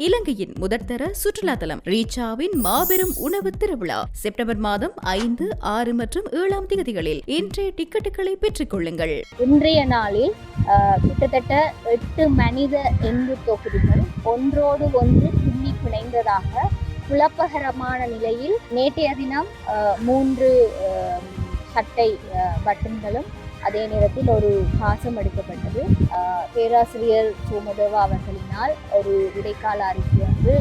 இலங்கையின் முதற்தர சுற்றுலா தலம் ரீச்சாவின் மாபெரும் உணவு திருவிழா. செப்டம்பர் மாதம் ஐந்து ஆறு மற்றும் ஏழாம் தேதிகளில் இன்றைய டிக்கெட்டுகளை பெற்றுக் கொள்ளுங்கள் இன்றைய நாளில் கிட்டத்தட்ட எட்டு மனித எங்கு தொகுதிகள் ஒன்றோடு ஒன்று பின்னி பிணைந்ததாக குழப்பகரமான நிலையில் நேற்றைய தினம் மூன்று சட்டை பட்டன்களும் அதே நேரத்தில் ஒரு பாசம் எடுக்கப்பட்டது. பேராசிரியர் சோமதேவா அவர்களினால் ஒரு இடைக்கால அறிக்கை வந்து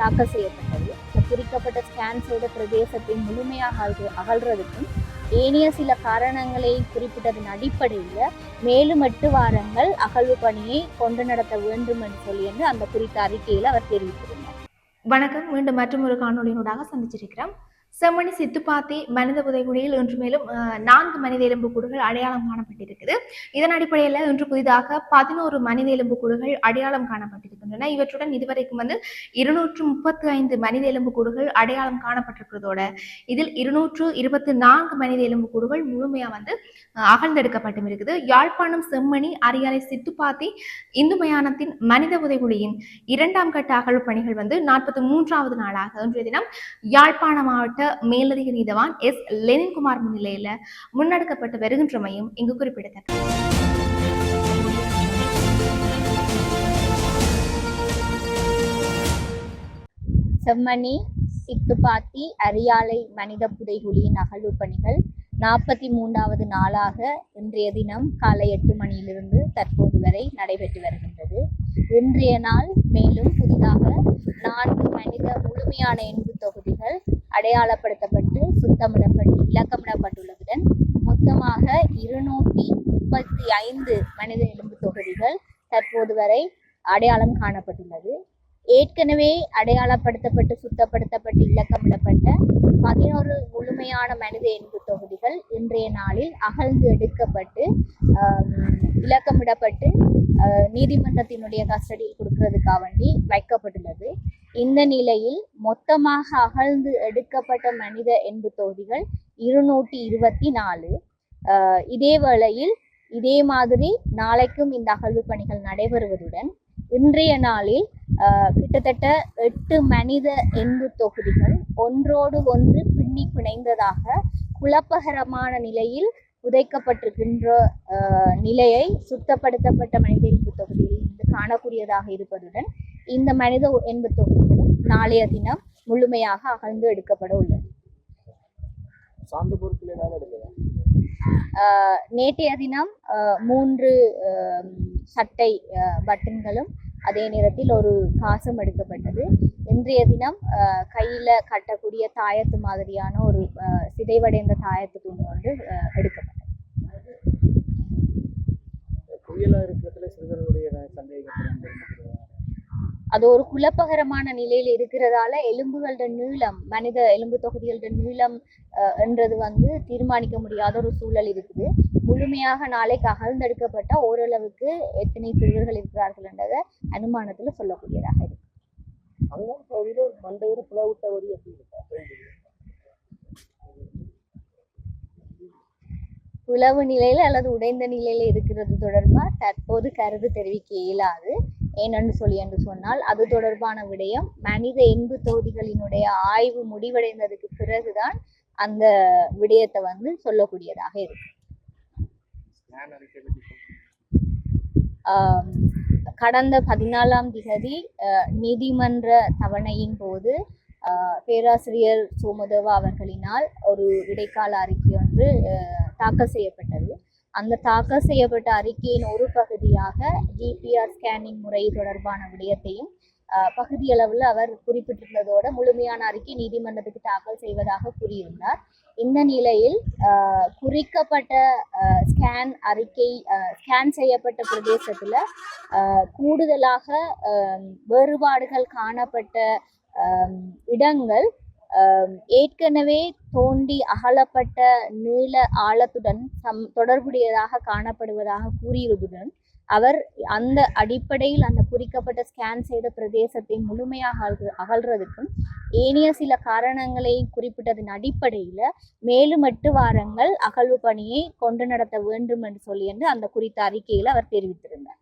தாக்கல் செய்யப்பட்டது. குறிக்கப்பட்ட ஸ்கேன் செய்த பிரதேசத்தை முழுமையாக அகழ் அகழ்றதுக்கும் ஏனைய சில காரணங்களை குறிப்பிட்டதன் அடிப்படையில் மேலும் எட்டு வாரங்கள் அகழ்வு பணியை கொண்டு நடத்த வேண்டும் என்று சொல்லி என்று அந்த குறித்த அறிக்கையில் அவர் தெரிவித்திருந்தார். வணக்கம். மீண்டும் மற்றும் ஒரு காணொலியினூடாக சந்திச்சிருக்கிறோம். செம்மணி சித்துப்பாத்தி மனித புதைகுழியில் இன்று மேலும் நான்கு மனித எலும்பு கூடுகள் அடையாளம் காணப்பட்டிருக்குது. இதன் அடிப்படையில் இன்று புதிதாக பதினோரு மனித எலும்பு கூடுகள் அடையாளம் காணப்பட்டிருக்கின்றன. இவற்றுடன் இதுவரைக்கும் வந்து இருநூற்று முப்பத்தி ஐந்து மனித எலும்பு கூடுகள் அடையாளம் காணப்பட்டிருக்கிறதோட இதில் இருநூற்று இருபத்தி நான்கு மனித எலும்பு கூடுகள் முழுமையா வந்து அகழ்ந்தெடுக்கப்பட்டும் இருக்குது. யாழ்ப்பாணம் செம்மணி அரியாலை சித்துப்பாத்தி இந்து மயானத்தின் மனித புதைகுழியின் இரண்டாம் கட்ட அகழ்வு பணிகள் வந்து நாற்பத்தி மூன்றாவது நாளாக இன்றைய தினம் யாழ்ப்பாண மாவட்ட மேலதிக நீதவான் எஸ். லெனின்குமார் முன்னிலையில முன்னெடுக்கப்பட்டு வருகின்றமையும் இங்கு குறிப்பிடத்தக்கது. செம்மணி சித்துப்பாத்தி அரியாலை மனித புதைகுழியின் அகழ்வு பணிகள் நாற்பத்தி மூன்றாவது நாளாக இன்றைய தினம் காலை எட்டு மணியிலிருந்து தற்போது வரை நடைபெற்று வருகின்றது. இன்றைய நாள் மேலும் புதிதாக நான்கு மனித முழுமையான எண்பு தொகுதிகள் அடையாளப்படுத்தப்பட்டு சுத்தமிடப்பட்டு இலக்கமிடப்பட்டுள்ளதுடன் மொத்தமாக இருநூற்றி முப்பத்தி ஐந்து மனித எலும்பு தொகுதிகள் தற்போது வரை அடையாளம் காணப்பட்டுள்ளது. ஏற்கனவே அடையாளப்படுத்தப்பட்டு சுத்தப்படுத்தப்பட்டு இலக்கமிடப்பட்ட பதினோரு முழுமையான மனித எலும்பு தொகுதிகள் இன்றைய நாளில் அகழ்ந்து எடுக்கப்பட்டு இலக்கமிடப்பட்டு நீதிமன்றத்தினுடைய கஸ்டடியில் கொடுக்கறதுக்காக வேண்டி வைக்கப்பட்டுள்ளது. இந்த நிலையில் மொத்தமாக அகழ்ந்து எடுக்கப்பட்ட மனித எண்பு தொகுதிகள் இருநூற்றி இருபத்தி நாலு. இதே வேளையில் இதே மாதிரி நாளைக்கும் இந்த அகழ்வு பணிகள் நடைபெறுவதுடன் இன்றைய நாளில் கிட்டத்தட்ட எட்டு மனித எண்பு தொகுதிகள் ஒன்றோடு ஒன்று பின்னி பிணைந்ததாக குழப்பகரமான நிலையில் புதைக்கப்பட்டிருக்கின்ற நிலையை சுத்தப்படுத்தப்பட்ட மனித எண்பு தொகுதியில் இருந்து காணக்கூடியதாக இருப்பதுடன் இந்த மனித எண்பு தொகுதிகளும் நாளைய தினம் முழுமையாக அகழ்ந்து எடுக்கப்பட உள்ளது. நேற்றைய தினம் மூன்று சட்டை பட்டன்களும் அதே நேரத்தில் ஒரு காசும் எடுக்கப்பட்டது. இன்றைய தினம் கையில கட்டக்கூடிய தாயத்து மாதிரியான ஒரு சிதைவடைந்த தாயத்து துணி ஒன்று எடுக்கப்பட்டது. குவியலா இருக்கிறதுல சிறுவர்களுடைய சந்தேகத்தில் அது ஒரு குழப்பகரமான நிலையில் இருக்கிறதால எலும்புகளோட நீளம் மனித எலும்பு தொகுதிகளோட நீளம் என்றது வந்து தீர்மானிக்க முடியாத ஒரு சூழல் இருக்குது. முழுமையாக நாளைக்கு அகழ்ந்தெடுக்கப்பட்ட ஓரளவுக்கு எத்தனை சிறுவர்கள் இருக்கிறார்கள் என்றதை அனுமானத்துல சொல்லக்கூடியதாக இருக்கு. உளவு நிலையில அல்லது உடைந்த நிலையில இருக்கிறது தொடர்பா தற்போது கருத்து தெரிவிக்க இயலாது. ஏனென்று சொல்லி என்று சொன்னால் அது தொடர்பான விடயம். மனித எண்பு தொகுதிகளினுடைய ஆய்வு முடிவடைந்ததுக்கு பிறகுதான் அந்த விடயத்தை வந்து சொல்லக்கூடியதாக இருக்கு. கடந்த பதினாலாம் திகதி அஹ், நீதிமன்ற தவணையின் போது பேராசிரியர் சோமதேவா அவர்களினால் ஒரு இடைக்கால அறிக்கை ஒன்று அஹ், தாக்கல் செய்யப்பட்டது. அந்த தாக்கல் செய்யப்பட்ட அறிக்கையின் ஒரு பகுதியாக ஜிபிஆர் ஸ்கேனிங் முறை தொடர்பான விடயத்தையும் பகுதியளவில் அவர் குறிப்பிட்டிருந்ததோட முழுமையான அறிக்கை நீதிமன்றத்துக்கு தாக்கல் செய்வதாக கூறியிருந்தார். இந்த நிலையில் குறிக்கப்பட்ட ஸ்கேன் அறிக்கை ஸ்கேன் செய்யப்பட்ட பிரதேசத்தில் கூடுதலாக வேறுபாடுகள் காணப்பட்ட இடங்கள் ஏற்கனவே தோண்டி அகலப்பட்ட நீள ஆழத்துடன் சம் தொடர்புடையதாக காணப்படுவதாக கூறியதுடன் அவர் அந்த அடிப்படையில் அந்த குறிக்கப்பட்ட ஸ்கேன் செய்த பிரதேசத்தை முழுமையாக அகழ்ற- அகழ்றதுக்கும் ஏனைய சில காரணங்களை குறிப்பிட்டதன் அடிப்படையில் மேலும் எட்டு வாரங்கள் அகழ்வு பணியை கொண்டு நடத்த வேண்டும் என்று சொல்லி என்று அந்த குறித்த அறிக்கையில் அவர் தெரிவித்திருந்தார்.